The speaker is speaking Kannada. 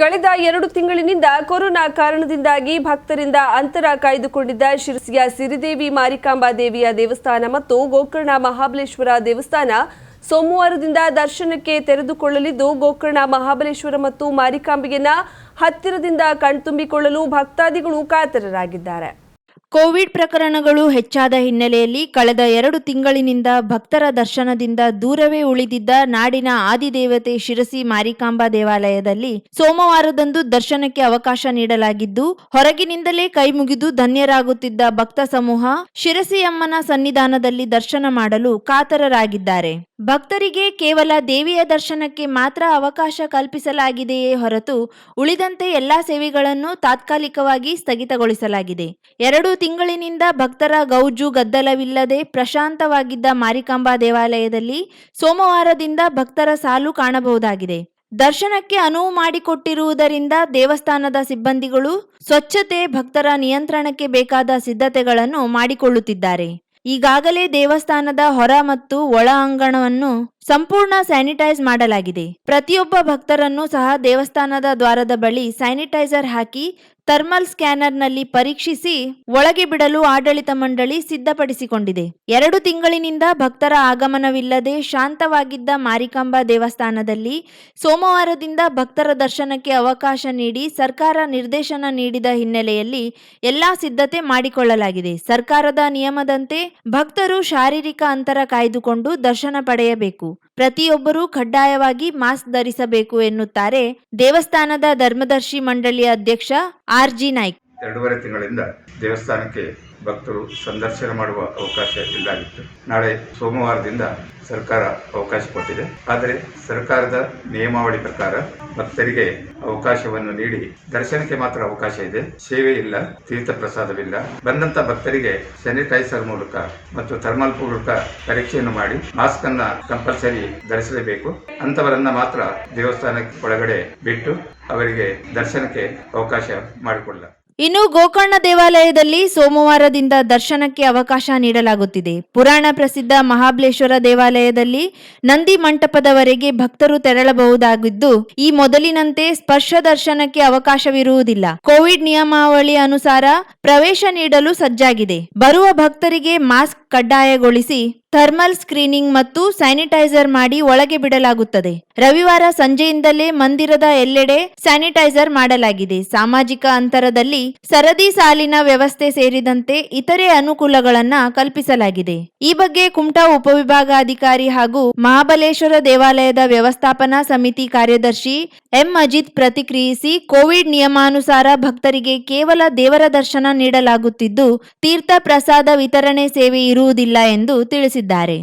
ಕಳೆದ ಎರಡು ತಿಂಗಳಿನಿಂದ ಕೊರೋನಾ ಕಾರಣದಿಂದಾಗಿ ಭಕ್ತರಿಂದ ಅಂತರ ಕಾಯ್ದುಕೊಂಡಿದ್ದ ಶಿರಸಿಯ ಸಿರಿದೇವಿ ಮಾರಿಕಾಂಬಾ ದೇವಿಯ ದೇವಸ್ಥಾನ ಮತ್ತು ಗೋಕರ್ಣ ಮಹಾಬಲೇಶ್ವರ ದೇವಸ್ಥಾನ ಸೋಮವಾರದಿಂದ ದರ್ಶನಕ್ಕೆ ತೆರೆದುಕೊಳ್ಳಲಿದ್ದು, ಗೋಕರ್ಣ ಮಹಾಬಲೇಶ್ವರ ಮತ್ತು ಮಾರಿಕಾಂಬೆಯನ್ನ ಹತ್ತಿರದಿಂದ ಕಣ್ತುಂಬಿಕೊಳ್ಳಲು ಭಕ್ತಾದಿಗಳು ಕಾತರರಾಗಿದ್ದಾರೆ. ಕೋವಿಡ್ ಪ್ರಕರಣಗಳು ಹೆಚ್ಚಾದ ಹಿನ್ನೆಲೆಯಲ್ಲಿ ಕಳೆದ ಎರಡು ತಿಂಗಳಿನಿಂದ ಭಕ್ತರ ದರ್ಶನದಿಂದ ದೂರವೇ ಉಳಿದಿದ್ದ ನಾಡಿನ ಆದಿದೇವತೆ ಶಿರಸಿ ಮಾರಿಕಾಂಬಾ ದೇವಾಲಯದಲ್ಲಿ ಸೋಮವಾರದಂದು ದರ್ಶನಕ್ಕೆ ಅವಕಾಶ ನೀಡಲಾಗಿದ್ದು, ಹೊರಗಿನಿಂದಲೇ ಕೈಮುಗಿದು ಧನ್ಯರಾಗುತ್ತಿದ್ದ ಭಕ್ತ ಸಮೂಹ ಶಿರಸಿಯಮ್ಮನ ಸನ್ನಿಧಾನದಲ್ಲಿ ದರ್ಶನ ಮಾಡಲು ಕಾತರರಾಗಿದ್ದಾರೆ. ಭಕ್ತರಿಗೆ ಕೇವಲ ದೇವಿಯ ದರ್ಶನಕ್ಕೆ ಮಾತ್ರ ಅವಕಾಶ ಕಲ್ಪಿಸಲಾಗಿದೆಯೇ ಹೊರತು ಉಳಿದಂತೆ ಎಲ್ಲಾ ಸೇವೆಗಳನ್ನು ತಾತ್ಕಾಲಿಕವಾಗಿ ಸ್ಥಗಿತಗೊಳಿಸಲಾಗಿದೆ. ಎರಡು ತಿಂಗಳಿನಿಂದ ಭಕ್ತರ ಗೌಜು ಗದ್ದಲವಿಲ್ಲದೆ ಪ್ರಶಾಂತವಾಗಿದ್ದ ಮಾರಿಕಾಂಬಾ ದೇವಾಲಯದಲ್ಲಿ ಸೋಮವಾರದಿಂದ ಭಕ್ತರ ಸಾಲು ಕಾಣಬಹುದಾಗಿದೆ. ದರ್ಶನಕ್ಕೆ ಅನುವು ಮಾಡಿಕೊಟ್ಟಿರುವುದರಿಂದ ದೇವಸ್ಥಾನದ ಸಿಬ್ಬಂದಿಗಳು ಸ್ವಚ್ಛತೆ, ಭಕ್ತರ ನಿಯಂತ್ರಣಕ್ಕೆ ಬೇಕಾದ ಸಿದ್ಧತೆಗಳನ್ನು ಮಾಡಿಕೊಳ್ಳುತ್ತಿದ್ದಾರೆ. ಈಗಾಗಲೇ ದೇವಸ್ಥಾನದ ಹೊರ ಮತ್ತು ಒಳ ಅಂಗಣವನ್ನು ಸಂಪೂರ್ಣ ಸ್ಯಾನಿಟೈಸ್ ಮಾಡಲಾಗಿದೆ. ಪ್ರತಿಯೊಬ್ಬ ಭಕ್ತರನ್ನು ಸಹ ದೇವಸ್ಥಾನದ ದ್ವಾರದ ಬಳಿ ಸ್ಯಾನಿಟೈಸರ್ ಹಾಕಿ ಥರ್ಮಲ್ ಸ್ಕ್ಯಾನರ್ನಲ್ಲಿ ಪರೀಕ್ಷಿಸಿ ಒಳಗೆ ಬಿಡಲು ಆಡಳಿತ ಮಂಡಳಿ ಸಿದ್ಧಪಡಿಸಿಕೊಂಡಿದೆ. ಎರಡು ತಿಂಗಳಿನಿಂದ ಭಕ್ತರ ಆಗಮನವಿಲ್ಲದೆ ಶಾಂತವಾಗಿದ್ದ ಮಾರಿಕಾಂಬಾ ದೇವಸ್ಥಾನದಲ್ಲಿ ಸೋಮವಾರದಿಂದ ಭಕ್ತರ ದರ್ಶನಕ್ಕೆ ಅವಕಾಶ ನೀಡಿ ಸರ್ಕಾರ ನಿರ್ದೇಶನ ನೀಡಿದ ಹಿನ್ನೆಲೆಯಲ್ಲಿ ಎಲ್ಲಾ ಸಿದ್ಧತೆ ಮಾಡಿಕೊಳ್ಳಲಾಗಿದೆ. ಸರ್ಕಾರದ ನಿಯಮದಂತೆ ಭಕ್ತರು ಶಾರೀರಿಕ ಅಂತರ ಕಾಯ್ದುಕೊಂಡು ದರ್ಶನ ಪಡೆಯಬೇಕು. ಪ್ರತಿಯೊಬ್ಬರೂ ಕಡ್ಡಾಯವಾಗಿ ಮಾಸ್ಕ್ ಧರಿಸಬೇಕು ಎನ್ನುತ್ತಾರೆ ದೇವಸ್ಥಾನದ ಧರ್ಮದರ್ಶಿ ಮಂಡಳಿಯ ಅಧ್ಯಕ್ಷ ಆರ್ ಜಿ ನಾಯ್ಕ್. ಎರಡೂವರೆ ತಿಂಗಳಿಂದ ದೇವಸ್ಥಾನಕ್ಕೆ ಭಕ್ತರು ಸಂದರ್ಶನ ಮಾಡುವ ಅವಕಾಶ ಇಲ್ಲಾಗಿತ್ತು. ನಾಳೆ ಸೋಮವಾರದಿಂದ ಸರ್ಕಾರ ಅವಕಾಶ ಕೊಟ್ಟಿದೆ. ಆದರೆ ಸರ್ಕಾರದ ನಿಯಮಾವಳಿ ಪ್ರಕಾರ ಭಕ್ತರಿಗೆ ಅವಕಾಶವನ್ನು ನೀಡಿ ದರ್ಶನಕ್ಕೆ ಮಾತ್ರ ಅವಕಾಶ ಇದೆ. ಸೇವೆ ಇಲ್ಲ ತೀರ್ಥ ಪ್ರಸಾದವಿಲ್ಲ ಬಂದಂತ ಭಕ್ತರಿಗೆ ಸ್ಯಾನಿಟೈಸರ್ ಮೂಲಕ ಮತ್ತು ಥರ್ಮಲ್ ಮೂಲಕ ಪರೀಕ್ಷೆಯನ್ನು ಮಾಡಿ ಮಾಸ್ಕ್ ಅನ್ನ ಕಂಪಲ್ಸರಿ ಧರಿಸಲೇಬೇಕು. ಅಂತವರನ್ನ ಮಾತ್ರ ದೇವಸ್ಥಾನಕ್ಕೆ ಒಳಗಡೆ ಬಿಟ್ಟು ಅವರಿಗೆ ದರ್ಶನಕ್ಕೆ ಅವಕಾಶ ಮಾಡಿಕೊಳ್ಳ ಇನ್ನು ಗೋಕರ್ಣ ದೇವಾಲಯದಲ್ಲಿ ಸೋಮವಾರದಿಂದ ದರ್ಶನಕ್ಕೆ ಅವಕಾಶ ನೀಡಲಾಗುತ್ತಿದೆ. ಪುರಾಣ ಪ್ರಸಿದ್ಧ ಮಹಾಬಲೇಶ್ವರ ದೇವಾಲಯದಲ್ಲಿ ನಂದಿ ಮಂಟಪದವರೆಗೆ ಭಕ್ತರು ತೆರಳಬಹುದಾಗಿದ್ದು, ಈ ಮೊದಲಿನಂತೆ ಸ್ಪರ್ಶ ದರ್ಶನಕ್ಕೆ ಅವಕಾಶವಿರುವುದಿಲ್ಲ. ಕೋವಿಡ್ ನಿಯಮಾವಳಿ ಅನುಸಾರ ಪ್ರವೇಶ ನೀಡಲು ಸಜ್ಜಾಗಿದೆ. ಬರುವ ಭಕ್ತರಿಗೆ ಮಾಸ್ಕ್ ಕಡ್ಡಾಯಗೊಳಿಸಿ ಥರ್ಮಲ್ ಸ್ಕ್ರೀನಿಂಗ್ ಮತ್ತು ಸ್ಯಾನಿಟೈಸರ್ ಮಾಡಿ ಒಳಗೆ ಬಿಡಲಾಗುತ್ತದೆ. ರವಿವಾರ ಸಂಜೆಯಿಂದಲೇ ಮಂದಿರದ ಎಲ್ಲೆಡೆ ಸ್ಯಾನಿಟೈಸರ್ ಮಾಡಲಾಗಿದೆ. ಸಾಮಾಜಿಕ ಅಂತರದಲ್ಲಿ ಸರದಿ ಸಾಲಿನ ವ್ಯವಸ್ಥೆ ಸೇರಿದಂತೆ ಇತರೆ ಅನುಕೂಲಗಳನ್ನು ಕಲ್ಪಿಸಲಾಗಿದೆ. ಈ ಬಗ್ಗೆ ಕುಮಟಾ ಉಪವಿಭಾಗಾಧಿಕಾರಿ ಹಾಗೂ ಮಹಾಬಲೇಶ್ವರ ದೇವಾಲಯದ ವ್ಯವಸ್ಥಾಪನಾ ಸಮಿತಿ ಕಾರ್ಯದರ್ಶಿ ಎಂ. ಅಜಿತ್ ಪ್ರತಿಕ್ರಿಯಿಸಿ, ಕೋವಿಡ್ ನಿಯಮಾನುಸಾರ ಭಕ್ತರಿಗೆ ಕೇವಲ ದೇವರ ದರ್ಶನ ನೀಡಲಾಗುತ್ತಿದ್ದು, ತೀರ್ಥ ಪ್ರಸಾದ ವಿತರಣೆ ಸೇವೆ ಇರುವುದಿಲ್ಲ ಎಂದು ತಿಳಿಸಿದ್ದಾರೆ